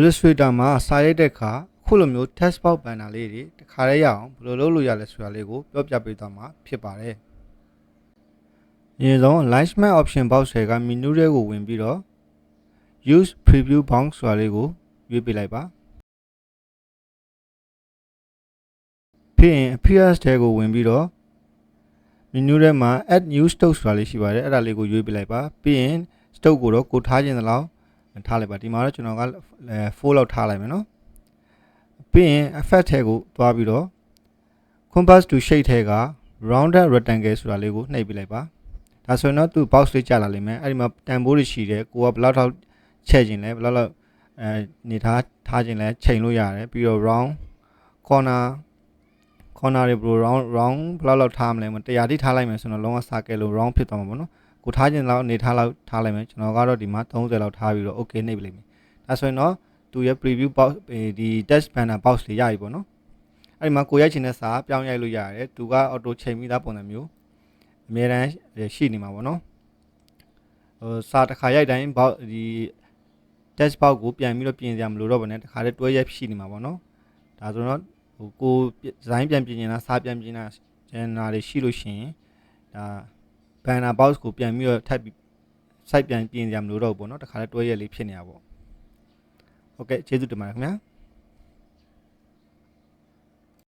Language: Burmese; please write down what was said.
Illustrator မှာစာရိုက်တဲ့အခါအခုလိုမျိုး text box banner လေးတွေတခါတည်းရအောင်ဘယ်လိုလုပ်လို့ရလဲဆိုတာလေးကိုပြောပြပေးသွားမှာဖြစ်ပါတယ်။အရင်ဆုံး alignment option box တွေက menu တွေကိုဝင်ပြီးတော့ use preview box ဆိုတာလေးကိုရွေးပေးလိုက်ပါ။ပြီးရင် appearance တွေကိုဝင်ပြီးတော့ menu ထဲမှာ add new stock ဆိုတာလေးရှိပါတယ်အဲ့ဒါလေးကိုရွေးပေးလိုက်ပါပြီးရင် stock ကိုတော့ကိုထားခြင်းသလောက် ထားလိုက်ပါဒီမှာတော့ကျွန်တော်က4လောက်ထားလိုက်မယ်နော်ပြီးရင် effect ထဲကိုသွားပြီးတော့ compass to shape ထဲက rounded rectangle ဆိုတာလေးကိုနှိပ်ပေးလိုက်ပါဒါဆိုရင်တော့သူ box လေးကြာလာလိမ့်မယ်အဲ့ဒီမှာတန်ဖိုးတွေရှိတယ်ကိုကဘယ်လောက်ထောက်ချဲ့ခြင်းလဲဘယ်လောက်လောက်အဲနေထားထားခြင်းလဲချိန်လို့ရတယ်ပြီးတော့ round corner corner တွေဘယ်လို round round ဘယ်လောက်လောက်ထားမလဲမတရားတိထားလိုက်မယ်ဆိုတော့လုံးဝ circle လို့ round ဖြစ်သွားမှာပေါ့နော် ကိုထားခြင်းလောက်နေထားလောက်ထားလိုက်မယ်ကျွန်တော်ကတော့ဒီမှာ30လောက်ထားပြီးတော့ okay နှိပ်ပလိုက်မယ်ဒါဆိုရင်တော့သူရဲ့ preview box ဒီ text banner box လေးရပြီပေါ့နော်အဲ့ဒီမှာကိုရိုက်ချင်တဲ့စာပြောင်းရိုက်လို့ရတယ်သူက auto ချိန်ပြီးသားပုံစံမျိုးအများတန်းရှိနေမှာပေါ့နော်ဟိုစာတစ်ခါရိုက်တိုင်း box ဒီ text box ကိုပြန်ပြီးတော့ပြင်စရာမလိုတော့ဘဲနဲ့တစ်ခါတည်းတွဲရိုက်ရှိနေမှာပေါ့နော်ဒါဆိုတော့ဟိုကိုဒီဇိုင်းပြန်ပြင်နေတာစာပြန်ပြင်တာဂျန်နာတွေရှိလို့ရှိရင်ဒါ banner box ကိုပြန်ပြီးတော့ထပ်ပြီး site ပြန်ပြင်ကြမလို့တော့ဘူးပေါ့နော်တခါလဲတွဲရက်လေးဖြစ်နေတာပေါ့ဟုတ်ကဲ့ကျေးဇူးတင်ပါတယ်ခင်ဗျာ